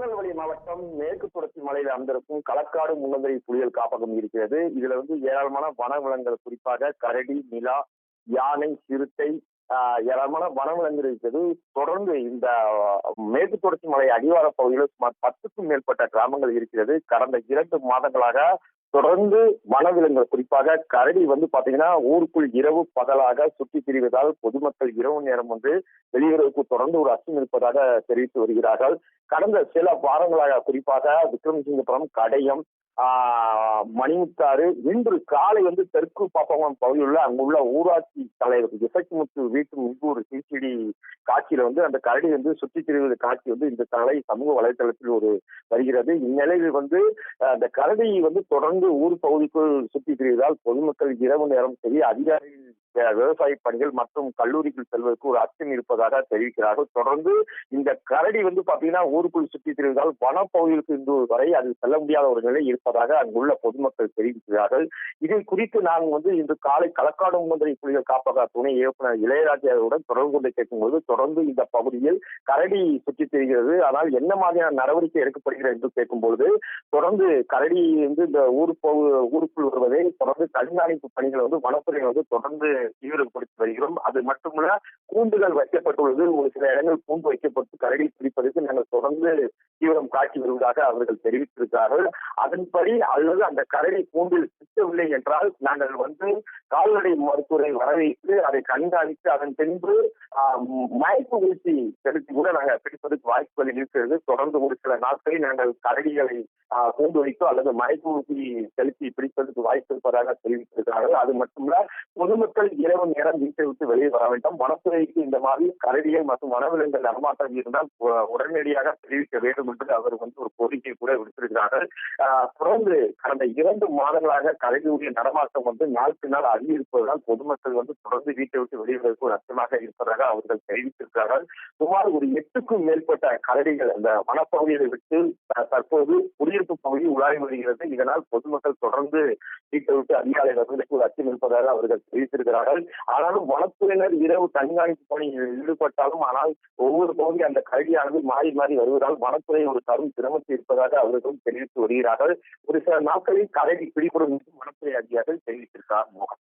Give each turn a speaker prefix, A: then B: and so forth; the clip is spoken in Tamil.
A: திருநெல்வேலி மாவட்டம் மேற்கு தொடர்ச்சி மலையில் அமைந்திருக்கும் களக்காடு முன்னந்தரி புலிகள் காப்பகம் இருக்கிறது. இதுல வந்து ஏராளமான வனவிலங்குகள் குறிப்பாக கரடி நிலா யானை சிறுத்தை ஆஹ், ஏராளமான வனவிலங்குகள் இருக்கிறது தொடர்ந்து இந்த மேற்கு தொடர்ச்சி மலை அடிவார பகுதியில் சுமார் பத்துக்கும் மேற்பட்ட கிராமங்கள் இருக்கிறது. கடந்த இரண்டு மாதங்களாக தொடர்ந்து வனவிலங்குகள் குறிப்பாக கரடி வந்து பாத்தீங்கன்னா ஊருக்குள் இரவு பகலாக சுற்றி திரிவதால் பொதுமக்கள் இரவு நேரம் வந்து வெளியுறவுக்கு தொடர்ந்து ஒரு அச்சம் இருப்பதாக தெரிவித்து வருகிறார்கள். கடந்த சில வாரங்களாக குறிப்பாக விக்ரமசிங்கபுரம் கடையம் மணிமுத்தாறு இன்று காலை வந்து தெற்கு பாப்பகம் பகுதியில் உள்ள அங்குள்ள ஊராட்சி தலைவர் இசக்கிமுத்து வீட்டு ஒரு சிசிடி காட்சியில வந்து அந்த கரடி வந்து சுற்றி திரிவது காட்சி வந்து இந்த தலை சமூக வலைதளத்தில் ஒரு வருகிறது. இந்நிலையில் வந்து அந்த கரடி வந்து தொடர்ந்து ஊர் பகுதிக்குள் சுற்றி திரிவதால் பொதுமக்கள் இரவு நேரம் சரி அதிகாரிகள் விவசாய பணிகள் மற்றும் கல்லூரிக்கு செல்வதற்கு ஒரு அச்சம் இருப்பதாக தெரிவிக்கிறார்கள். தொடர்ந்து இந்த கரடி வந்து பாத்தீங்கன்னா ஊருக்குள் சுற்றி திரிவதால் வனப்பகுதிகளுக்கு இன்று வரை அது செல்ல முடியாத ஒரு நிலை இருப்பதாக அங்குள்ள பொதுமக்கள் தெரிவிக்கிறார்கள். இதை குறித்து நாங்கள் வந்து இன்று காலை களக்காடு மந்திரி புலிகள் காப்பக துணை இயக்குனர் இளையராஜாவுடன் தொடர்பு கொண்டு கேட்கும்போது தொடர்ந்து இந்த பகுதியில் கரடி சுற்றி திரிகிறது. ஆனால் என்ன மாதிரியான நடவடிக்கை எடுக்கப்படுகிறது என்று கேட்கும்பொழுது தொடர்ந்து கரடி வந்து இந்த ஊர் பகு ஊருக்குள் வருவதை தொடர்ந்து கண்காணிப்பு பணிகளை வந்து வனத்துறை வந்து தொடர்ந்து தீவிரப்படுத்தி வருகிறோம். அது மட்டுமல்ல கூண்டுகள் வைக்கப்பட்டுள்ளது. ஒரு சில இடங்கள் கூண்டு வைக்கப்பட்டு கரடி பிடிப்பதற்கு நாங்கள் தொடர்ந்து தீவிரம் காட்டி வருவதாக அவர்கள் தெரிவித்திருக்கிறார்கள். அதன்படி அல்லது அந்த கரடி கூண்டில் சிக்கவில்லை என்றால் நாங்கள் வந்து கால்நடை மருத்துவரை வரவேற்று அதை கண்காணித்து அதன் பின்பு ஆஹ், மயக்க ஊசி செலுத்தி கூட நாங்கள் பிடிப்பதற்கு வாய்ப்புகள் இருக்கிறது. தொடர்ந்து ஒரு சில நாட்களில் நாங்கள் கரடிகளை ஆஹ், கூண்டு வைத்தோ அல்லது மயக்க செலுத்தி பிடிப்பதற்கு வாய்ப்பு இருப்பதாக தெரிவித்திருக்கிறார்கள். அது மட்டுமல்ல பொதுமக்கள் இரவு நேரம் வீட்டை விட்டு வெளியே வர வேண்டும். வனத்துறைக்கு இந்த மாதிரி கரடிகள் மற்றும் வனவிலங்குகள் நடமாட்டம் இருந்தால் உடனடியாக தெரிவிக்க வேண்டும் என்று அவர் வந்து ஒரு கோரிக்கை கூட விடுத்திருக்கிறார்கள். ஆஹ், தொடர்ந்து கடந்த இரண்டு மாதங்களாக கரடியுடைய நடமாட்டம் வந்து நாளுக்கு நாள் அதிகரிப்பதால் பொதுமக்கள் வந்து தொடர்ந்து வீட்டை விட்டு வெளியிடுவதற்கு ஒரு அச்சமாக இருப்பதாக அவர்கள் தெரிவித்திருக்கிறார்கள். சுமார் ஒரு எட்டுக்கும் மேற்பட்ட கரடிகள் அந்த வனப்பகுதியை விட்டு தற்போது புதிய குடியிருப்பு பகுதி உலாவி வருகிறது. இதனால் பொதுமக்கள் தொடர்ந்து வீட்டை விட்டு அதிகாலை ஒரு அச்சம் இருப்பதாக அவர்கள் தெரிவித்திருக்கிறார்கள். ஆனாலும் வனத்துறையினர் இரவு கண்காணிப்பு பணியில் ஈடுபட்டாலும் ஆனால் ஒவ்வொரு பகுதி அந்த கல்வியானது மாறி மாறி வருவதால் வனத்துறை ஒரு தரும் சிரமத்தில் இருப்பதாக அவர்களும் தெரிவித்து வருகிறார்கள். ஒரு சில நாட்களில் கரடி பிடிபடும் என்று வனத்துறை அதிகாரிகள் தெரிவித்திருக்கிறார். மோகன்